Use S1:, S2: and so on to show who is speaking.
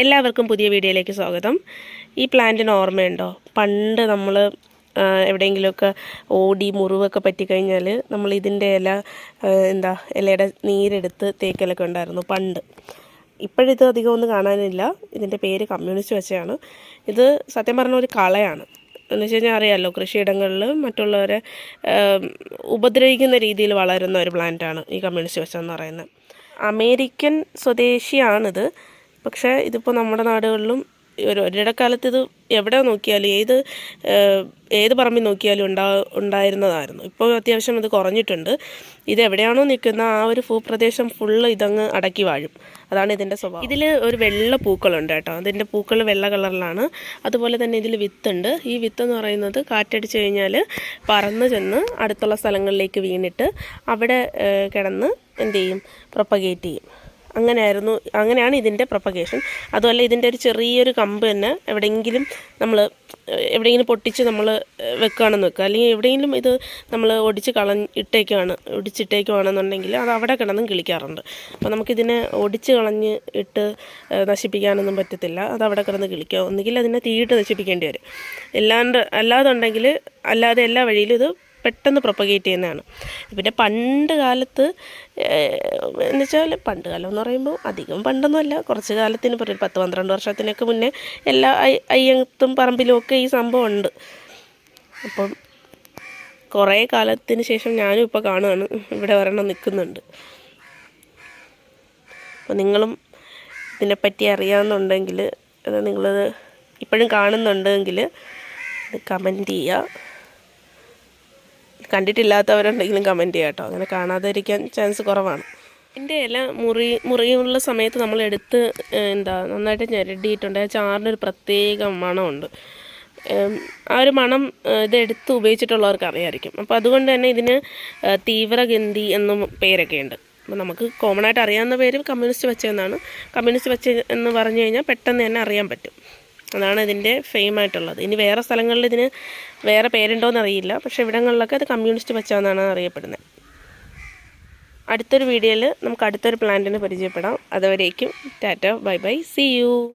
S1: എല്ലാവർക്കും പുതിയ വീഡിയോയിലേക്ക് സ്വാഗതം. ഈ പ്ലാന്റിന് ഓർമ്മയുണ്ടോ? പണ്ട് നമ്മൾ എവിടെയെങ്കിലുമൊക്കെ ഓടി മുറിവൊക്കെ പറ്റിക്കഴിഞ്ഞാൽ നമ്മൾ ഇതിന്റെ ഇല എന്താ ഇലയുടെ നീരെടുത്ത് തേക്കലൊക്കെ ഉണ്ടായിരുന്നു പണ്ട്. ഇപ്പോഴിത് അധികം ഒന്നും കാണാനില്ല. ഇതിന്റെ പേര് കമ്മ്യൂണിസ്റ്റ് വെച്ചയാണ്. ഇത് സത്യം പറഞ്ഞ ഒരു കളയാണ്. എന്ന് വെച്ച് കഴിഞ്ഞാൽ അറിയാമല്ലോ കൃഷിയിടങ്ങളിൽ മറ്റുള്ളവരെ ഉപദ്രവിക്കുന്ന രീതിയിൽ വളരുന്ന ഒരു പ്ലാന്റാണ് ഈ കമ്മ്യൂണിസ്റ്റ് വെച്ചെന്ന് പറയുന്നത്. അമേരിക്കൻ സ്വദേശിയാണിത്. പക്ഷേ ഇതിപ്പോൾ നമ്മുടെ നാടുകളിലും ഒരു ഒരിടക്കാലത്ത് ഇത് എവിടെ നോക്കിയാലും ഏത് ഏത് പറമ്പിൽ നോക്കിയാലും ഉണ്ടാ ഉണ്ടായിരുന്നതായിരുന്നു. ഇപ്പോൾ അത്യാവശ്യം ഇത് കുറഞ്ഞിട്ടുണ്ട്. ഇത് എവിടെയാണോ നിൽക്കുന്ന ആ ഒരു ഭൂപ്രദേശം ഫുള്ള് ഇതങ്ങ് അടക്കി വാഴും. അതാണ് ഇതിന്റെ സ്വഭാവം. ഇതിൽ ഒരു വെള്ള പൂക്കളുണ്ട് കേട്ടോ. അതിന്റെ പൂക്കൾ വെള്ള കളറിലാണ്. അതുപോലെ തന്നെ ഇതിൽ വിത്തുണ്ട്. ഈ വിത്ത് എന്ന് പറയുന്നത് കാറ്റടിച്ച് കഴിഞ്ഞാൽ പറന്ന് ചെന്ന് അടുത്തുള്ള സ്ഥലങ്ങളിലേക്ക് വീണിട്ട് അവിടെ കിടന്ന് എന്ത് ചെയ്യും? പ്രൊപ്പഗേറ്റ് ചെയ്യും. അങ്ങനെയായിരുന്നു. അങ്ങനെയാണ് ഇതിന്റെ പ്രൊപ്പഗേഷൻ അതുമല്ല ഇതിന്റെ ഒരു ചെറിയൊരു കമ്പ് തന്നെ എവിടെയെങ്കിലും നമ്മൾ എവിടെയെങ്കിലും പൊട്ടിച്ച് നമ്മൾ വെക്കുകയാണെന്ന് വെക്കുക. അല്ലെങ്കിൽ എവിടെയെങ്കിലും ഇത് നമ്മൾ ഒടിച്ച് കളഞ്ഞ് ഇട്ടേക്കുവാണ് ഒടിച്ചിട്ടേക്കുവാണെന്നുണ്ടെങ്കിൽ അത് അവിടെ കിടന്നും കിളിക്കാറുണ്ട്. അപ്പോൾ നമുക്കിതിനെ ഒടിച്ച് കളഞ്ഞ് ഇട്ട് നശിപ്പിക്കാനൊന്നും പറ്റത്തില്ല. അത് അവിടെ കിടന്ന് കിളിക്കുക. ഒന്നുകിൽ അതിനെ തീയിട്ട് നശിപ്പിക്കേണ്ടി വരും. അല്ലാണ്ട് അല്ലാതുണ്ടെങ്കിൽ അല്ലാതെ എല്ലാ വഴിയിലും ഇത് പെട്ടെന്ന് പ്രൊപ്പഗേറ്റ് ചെയ്യുന്നതാണ്. പിന്നെ പണ്ട് കാലത്ത് എന്ന് വെച്ചാൽ പണ്ട് കാലം എന്ന് പറയുമ്പോൾ അധികം പണ്ടൊന്നുമല്ല കുറച്ച് കാലത്തിന് പറയും പത്ത് പന്ത്രണ്ട് വർഷത്തിനൊക്കെ മുന്നേ എല്ലാ അയ്- അയ്യത്തും പറമ്പിലും ഒക്കെ ഈ സംഭവം ഉണ്ട്. അപ്പം കുറേ കാലത്തിന് ശേഷം ഞാനും ഇപ്പോൾ കാണുകയാണ് ഇവിടെ ഒരെണ്ണം നിൽക്കുന്നുണ്ട്. അപ്പോൾ നിങ്ങളും ഇതിനെപ്പറ്റി അറിയാമെന്നുണ്ടെങ്കിൽ അത് നിങ്ങളത് ഇപ്പോഴും കാണുന്നുണ്ടെങ്കിൽ കമന്റ് ചെയ്യുക. കണ്ടിട്ടില്ലാത്തവരുണ്ടെങ്കിലും കമന്റ് ചെയ്യാം കേട്ടോ. അങ്ങനെ കാണാതിരിക്കാൻ ചാൻസ് കുറവാണ്. എന്റെ ഇല മുറി മുറിയുള്ള സമയത്ത് നമ്മൾ എടുത്ത് എന്താ നന്നായിട്ട് ഞെരടിയിട്ടുണ്ട്. ചാറിനൊരു പ്രത്യേക മണമുണ്ട്. ആ ഒരു മണം ഇതെടുത്ത് ഉപയോഗിച്ചിട്ടുള്ളവർക്ക് അറിയായിരിക്കും. അപ്പോൾ അതുകൊണ്ട് തന്നെ ഇതിന് തീവ്രഗന്ധി എന്നും പേരൊക്കെ ഉണ്ട്. അപ്പോൾ നമുക്ക് കോമൺ ആയിട്ട് അറിയാവുന്ന പേര് കമ്മ്യൂണിസ്റ്റ് വെച്ചതെന്നാണ് കമ്മ്യൂണിസ്റ്റ് വെച്ച് എന്ന് പറഞ്ഞു കഴിഞ്ഞാൽ പെട്ടെന്ന് തന്നെ അറിയാൻ പറ്റും. അതാണ് ഇതിന്റെ ഫെയിം ആയിട്ടുള്ളത്. ഇനി വേറെ സ്ഥലങ്ങളിൽ ഇതിന് വേറെ പേരുണ്ടോയെന്ന് അറിയില്ല. പക്ഷേ ഇവിടങ്ങളിലൊക്കെ അത് കമ്മ്യൂണിസ്റ്റ് വെച്ചാന്നാണ് അറിയപ്പെടുന്നത് അടുത്തൊരു വീഡിയോയിൽ നമുക്ക് അടുത്തൊരു പ്ലാന്റിനെ പരിചയപ്പെടാം. അതുവരേക്കും tata bye bye see you